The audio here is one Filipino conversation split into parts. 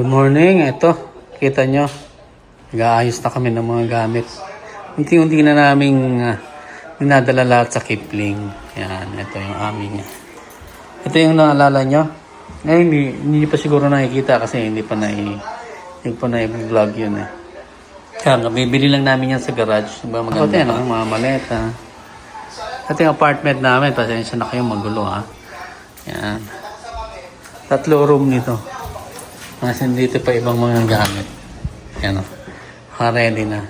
Good morning. Ito, kita nyo. Nag-aayos na kami ng mga gamit. Unti-unti na naming uh, minadala lahat sa Kipling. Yan, ito yung aming. Ito yung naalala nyo. Eh, hindi, hindi pa siguro nakikita kasi hindi pa na hindi pa na i-vlog yun eh. Kaya nga, bibili lang namin yan sa garage. Diba maganda? Ito yan, ang mga maleta. Ito yung apartment namin. Pasensya na kayo magulo ha. Yan. Tatlo room nito. Kasi dito pa ibang mga gamit. Yan o. Ready na.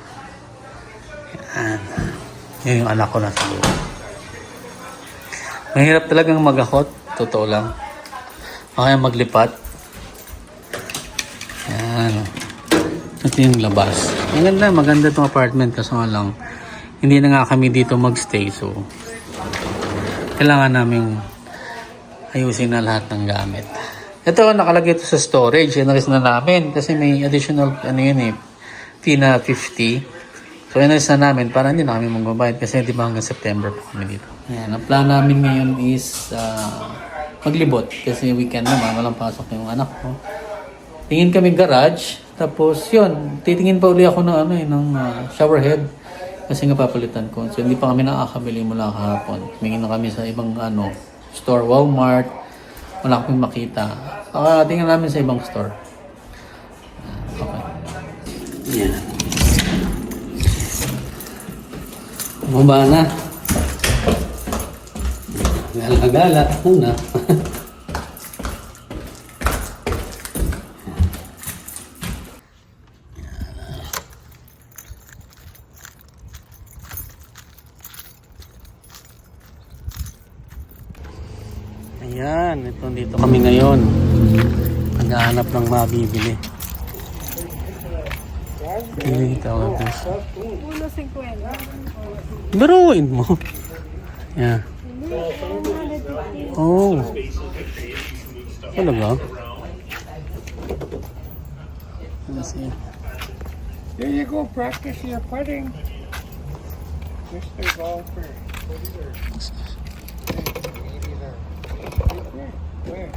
Yan. Yan yung anak ko na loob. Mahirap talagang magakot. Totoo lang. O kaya maglipat. Yan. Ito yung labas. Ang ganda. Maganda itong apartment. Nga lang, hindi na nga kami dito magstay. So, kailangan namin ayusin na lahat ng gamit. Ito, nakalagay ito sa storage. Inalis na namin kasi may additional, ano yun eh, fee na 50. So, inalis na namin para hindi na magbabayad kasi di ba hanggang September pa kami dito. Ayan, ang plan namin ngayon is uh, maglibot kasi weekend naman, walang pasok yung anak ko. Tingin kami garage, tapos yun, titingin pa uli ako ng ano eh, ng uh, shower head kasi nga papalitan ko. So, hindi pa kami nakakabili mula kahapon. Tumingin na kami sa ibang ano, store, Walmart. Wala akong makita. Saka tingnan namin sa ibang store. Okay. Yan. Bumaba na. Gala-gala. Una. Ayan, ito dito kami ngayon. Naghahanap ng mabibili. Pili tawag ito. Ulo 50. Biruin mo. Yeah. Oh. Talaga? Let's see. There you go, practice your putting. Mr. Golfer. Where? Where?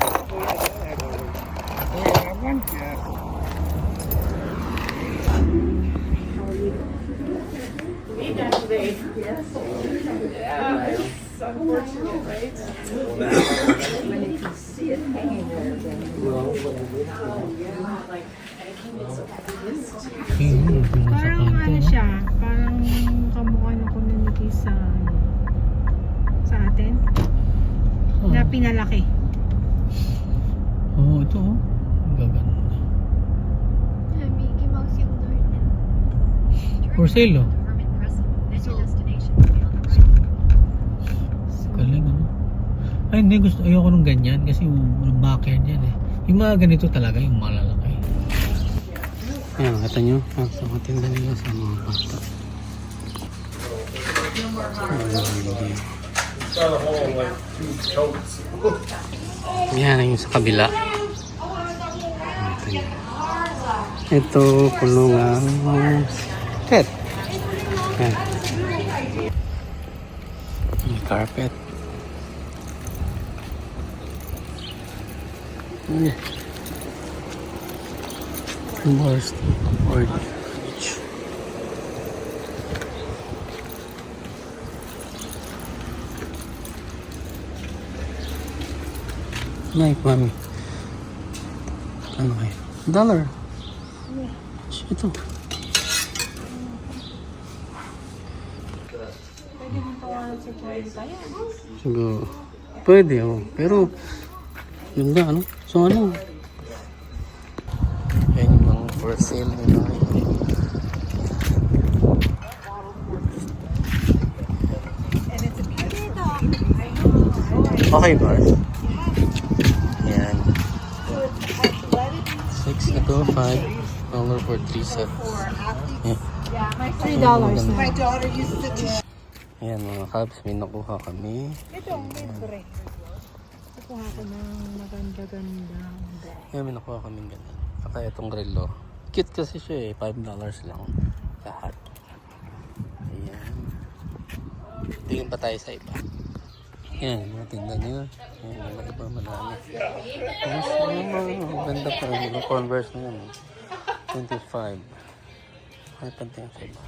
Oh, yeah, I had one. Oh, yeah, I have one? Yeah. We got today. Yes. Yeah, it's unfortunate, right? When you can see it hanging there, then. Well, when it is. Na pinalaki. Oh, ito oh. Ang Gaganda. Mickey Mouse yung door niya. For sale oh. Galing ano. Ay hindi gusto ayoko nung ganyan kasi yung, yung backyard yan eh. Yung mga ganito talaga yung malalaki. Ayan, kata nyo. Ang sa mga tinda nila sa mga bata. Yan yung sa kabila. Ito yun. Ito, kulungan. Yan. Carpet. Yan. Bars. Orange. Like, mami. Ano kayo? Dollar. Ito. 40 yan. Siguro. Pwede, oh. Pero, yun na, ano? So, ano? Yan yung mga for sale nila. Okay ba? Ito, five dollar for three sets. Yan. $3 dollars na. Ayan mga kabs, may nakuha kami. Ito ang libre. Kukuha ko ng maganda-ganda. Ayan, may nakuha kami ganyan. Saka itong relo. Cute kasi siya eh, $5 lang. Lahat. Ayan. Tingin pa tayo sa iba. Yan, mga tinda niya. Yan, mga iba madami. Yes, mga ganda pa rin. Yung Converse na yan. oh. 25. Ay, pantay sa iba.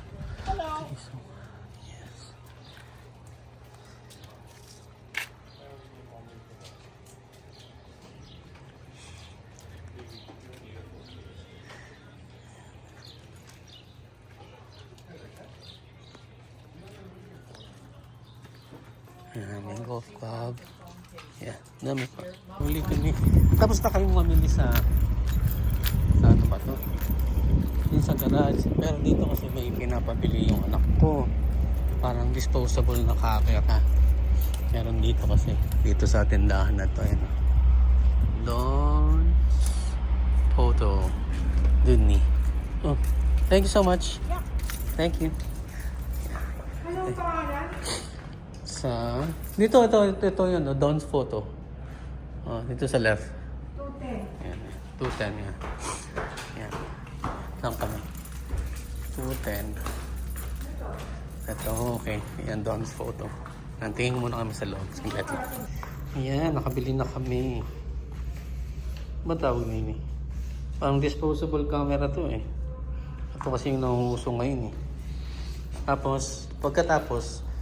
Ayan, may golf club. Yeah, dami pa. Huli kami. Tapos na kami mamili sa sa ano ba to? Yung sa garage. Pero dito kasi may pinapabili yung anak ko. Parang disposable na camera. Meron dito kasi. Dito sa tindahan na to. Ayan. Don photo. Duni. Oh, thank you so much. Thank you. Sa dito ito ito, ito yun, no? Don's photo. Oh, dito sa left. 210. Yan. 210 yan. Yan. Saan kami? 210. Ito, okay. Yan, Don's photo. Nantingin muna kami sa loob. Saglit lang. Yan, nakabili na kami. Ba't tawag nini? Parang disposable camera to eh. Ito kasi yung nangunguso ngayon eh. Tapos, pagkatapos,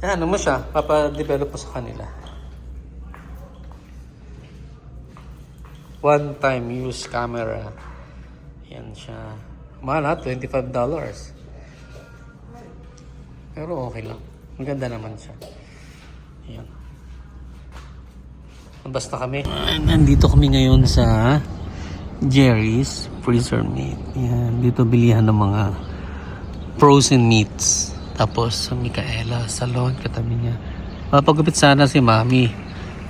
eh, ano mo siya, papadevelop mo sa kanila. One time use camera. Yan siya. Mahal ha, $25. Pero okay lang. Ang ganda naman siya. Yan. Basta kami. Nandito kami ngayon sa Jerry's Freezer Meat. Yan. Dito bilihan ng mga frozen meats. Tapos sa Micaela Salon, katabi niya. Mapagupit sana si Mami.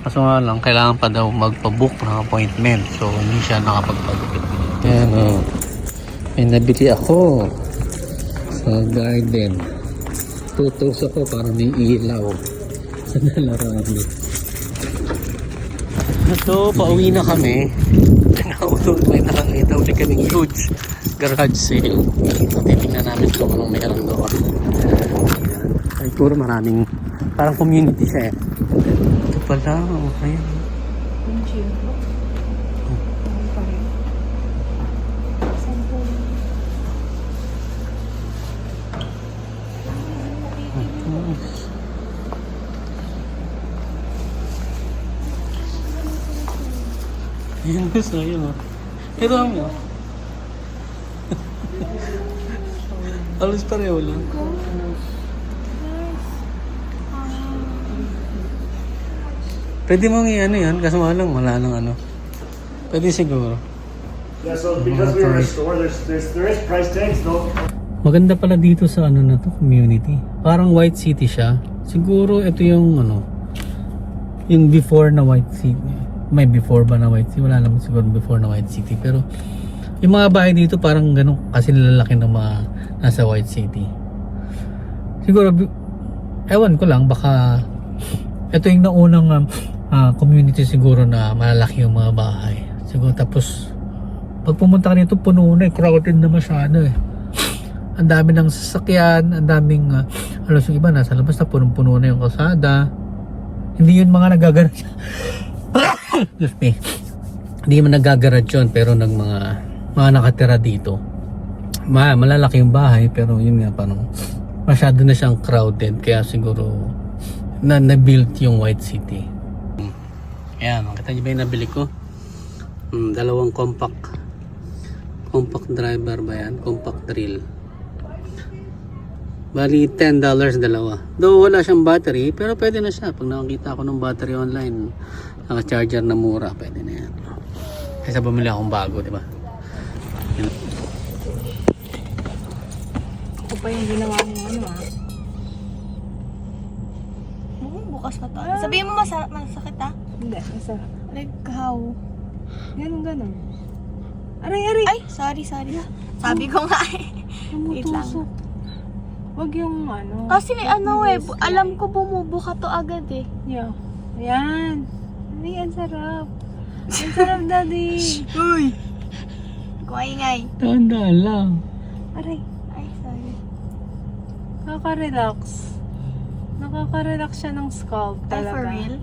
Kaso nga lang, kailangan pa daw magpabook ng appointment. So, hindi siya nakapagpagupit. Yan o. Oh. May nabili ako sa garden. Tutos ako para may ilaw sa nalaroan ko. Ito, pauwi na kami. Nakautot, may nakakita ulit kaming huge garage sale. So, titignan namin kung anong meron doon. Ay, puro maraming, parang community siya eh. Ito pala, okay. Yung chill ko. Ano pa rin? Sampo. Yan gusto, yun oh. Pero ang Alos pareho lang. Pwede mong i-ano yan, kaso nga lang, wala nang ano. Pwede siguro. Yeah, so because we were a store, there's, there's there is price tags though. Maganda pala dito sa ano na to, community. Parang White City siya. Siguro ito yung ano, yung before na White City. May before ba na White City? Wala naman siguro before na White City. Pero yung mga bahay dito parang ganun kasi lalaki ng mga nasa White City. Siguro, ewan ko lang, baka ito yung naunang ah, community siguro na malalaki yung mga bahay. Siguro tapos pag pumunta ka dito puno na eh, crowded na masyado eh. Ang dami ng sasakyan, ang daming uh, alos yung iba nasa labas na punong-puno na yung kalsada. Hindi yun mga nagagarage. Excuse me. Hindi man nagagarage yun pero nag mga mga nakatira dito. Ma, malalaki yung bahay pero yun nga parang masyado na siyang crowded kaya siguro na na-built yung White City. Ayan, makita niyo ba yung nabili ko? Hmm, dalawang compact compact driver ba yan? Compact drill. Bali, $10 dalawa. Though wala siyang battery, pero pwede na siya. Pag nakakita ako ng battery online, naka-charger na mura, pwede na yan. Kaysa bumili akong bago, di ba? Yun. Ako pa yung ginawa mo ano ah. Hmm, bukas pa to. Sabihin mo masa masakit ah. Hindi, isa. Like how? Ganun, ganun. Aray, aray! Ay, sorry, sorry. Sabi ko nga eh. Wait lang. Tumutusok. Wag yung ano. Kasi ano eh, alam ko bumubuka to agad eh. Yeah. Ayan. Ay, ang sarap. Ang sarap, daddy. Uy! Kumaingay. Tandaan lang. Aray, Ay, sorry. kaka-relax. Nakaka-relax siya ng scalp Ay, talaga. for real?